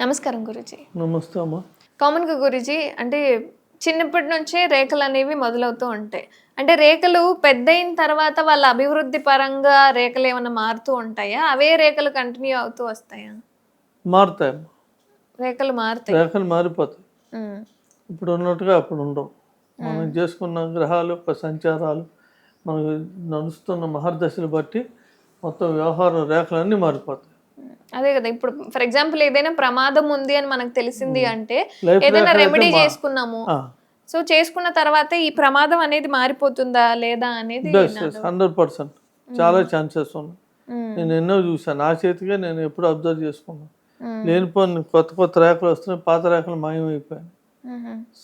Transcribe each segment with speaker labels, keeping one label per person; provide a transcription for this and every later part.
Speaker 1: నమస్కారం గురుజీ.
Speaker 2: నమస్తే అమ్మా.
Speaker 1: కామన్గా గురుజీ అంటే చిన్నప్పటి నుంచే రేఖలు అనేవి మొదలవుతూ ఉంటాయి. అంటే రేఖలు పెద్ద అయిన తర్వాత వాళ్ళ అభివృద్ధి పరంగా రేఖలు ఏమైనా మారుతూ ఉంటాయా? అవే రేఖలు కంటిన్యూ అవుతూ వస్తాయా?
Speaker 2: మారుతాయమ్మా
Speaker 1: రేఖలు మారుతాయి.
Speaker 2: రేఖలు మారిపోతాయి. ఇప్పుడు ఉన్నట్టుగా అప్పుడు ఉండవు. మనం చేసుకున్న గ్రహాలు సంచారాలు మనకు నడుస్తున్న మహర్దశలు బట్టి మొత్తం వ్యవహార రేఖలన్నీ మారిపోతాయి.
Speaker 1: అదే కదా ఇప్పుడు ఫర్ ఎగ్జాంపుల్ ఏదైనా ప్రమాదం ఉంది అని మనకు తెలిసింది అంటే ఏదైనా రెమెడీ చేసుకున్నాము. సో చేసుకున్న తర్వాత ఈ ప్రమాదం అనేది మారిపోతుందా లేదా అనేది
Speaker 2: హండ్రెడ్ పర్సెంట్ చాలా ఛాన్సెస్ ఉన్నాయి. నేను ఎన్నో చూసాను నా చేతిగా నేను ఎప్పుడు అబ్జర్వ్ చేసుకున్నాను.
Speaker 1: ఉమ్,
Speaker 2: లేనిపోని కొత్త కొత్త రేఖలు వస్తున్నాయి పాత రేఖలు మాయమైపోయాయి.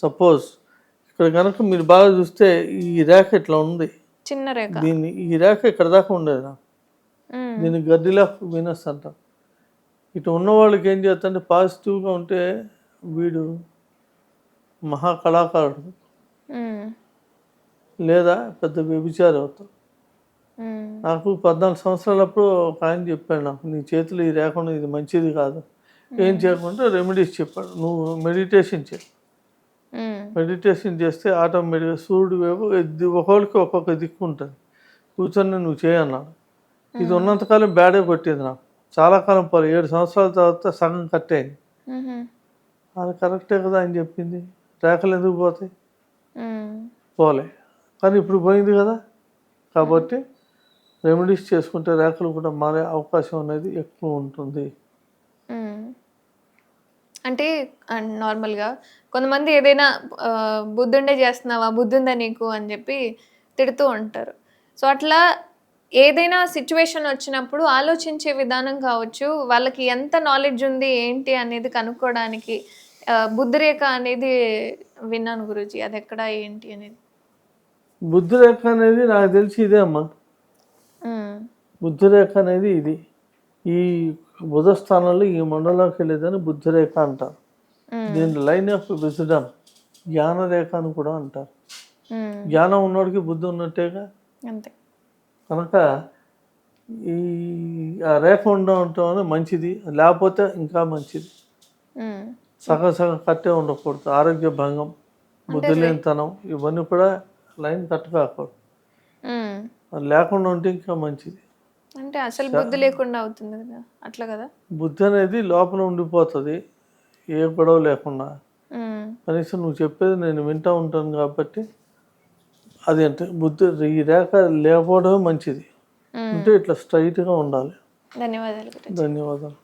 Speaker 2: సపోజ్ ఇక్కడ కనుక మీరు బాగా చూస్తే ఈ రేఖ ఇట్లా ఉంది.
Speaker 1: చిన్న రేఖ.
Speaker 2: దీన్ని ఈ రేఖ ఇక్కడ దాకా ఉండేది నాకు. దీన్ని గడ్డిలా వీనస్ అంటాం ఇటు ఉన్న వాళ్ళకి ఏం చేస్తారంటే పాజిటివ్గా ఉంటే వీడు మహా కళాకారుడు లేదా పెద్ద వ్యభిచారి అవుతాడు. నాకు పద్నాలుగు సంవత్సరాలప్పుడు ఒక ఆయన చెప్పాడు నాకు నీ చేతులు ఈ రేఖ ఉన్నది, ఇది మంచిది కాదు. ఏం చేయకుండా రెమెడీస్ చెప్పాడు. నువ్వు మెడిటేషన్ చేయి.
Speaker 1: ఉమ్,
Speaker 2: మెడిటేషన్ చేస్తే ఆటోమేటిక్గా సూర్యుడు వైపు ఇది ఒక్కొక్కరికి ఒక్కొక్క దిక్కు ఉంటుంది. కూర్చొని నువ్వు చేయన్నాడు ఇది ఉన్నంతకాలం బ్యాడే కొట్టేది నాకు. చాలా కాలం పోలే ఏడు సంవత్సరాల తర్వాత సగం కట్ అయింది అది కరెక్టే కదా అని చెప్పింది. రేఖలు ఎందుకు పోతాయి? పోలే. కానీ ఇప్పుడు పోయింది కదా. కాబట్టి రెమెడీస్ చేసుకుంటే రేఖలు కూడా మారే అవకాశం అనేది ఎక్కువ ఉంటుంది.
Speaker 1: అంటే నార్మల్గా కొంతమంది ఏదైనా బుద్ధుండే చేస్తున్నావా బుద్ధుందా నీకు అని చెప్పి తిడుతూ ఉంటారు. సో అట్లా ఏదైనా సిచ్యువేషన్ వచ్చినప్పుడు ఆలోచించే విధానం కావచ్చు వాళ్ళకి ఎంత నాలెడ్జ్ ఉంది ఏంటి అనేది కనుక్కోవడానికి బుద్ధిరేఖ అనేది విన్నాను గురుజీ. అది ఎక్కడ ఏంటి అనేది?
Speaker 2: బుద్ధి రేఖ అనేది నాకు తెలిసి ఇదే అమ్మా.
Speaker 1: ఉమ్,
Speaker 2: బుద్ధి రేఖ అనేది ఇది. ఈ బుధ స్థానంలో ఈ మండలంకి వెళ్ళేదని బుద్ధి రేఖ అంటారు. దీని లైన్ ఆఫ్ విజడమ్ జ్ఞాన రేఖ అని కూడా అంటారు. జ్ఞానం ఉన్నోడికి బుద్ధి ఉన్నట్టేగా?
Speaker 1: అంతే.
Speaker 2: కనుక ఈ ఆ రేఖ ఉండటం అనేది మంచిది. లేకపోతే ఇంకా మంచిది. సగం సగం కట్టే ఉండకూడదు. ఆరోగ్య భంగం బుద్ధి లేనితనం ఇవన్నీ కూడా లైన్ కట్ కాకూడదు లేకుండా ఉంటే ఇంకా మంచిది.
Speaker 1: అంటే అసలు బుద్ధి లేకుండా అవుతుంది కదా. అట్లా కదా?
Speaker 2: బుద్ధి అనేది లోపల ఉండిపోతుంది. ఏ గొడవ లేకుండా. కనీసం నువ్వు చెప్పేది నేను వింటూ ఉంటాను కాబట్టి అది అంటే బుద్ధి ఈ రేఖ లేకపోవడమే మంచిది. అంటే ఇట్లా స్ట్రైట్గా ఉండాలి.
Speaker 1: ధన్యవాదాలు
Speaker 2: ధన్యవాదాలు.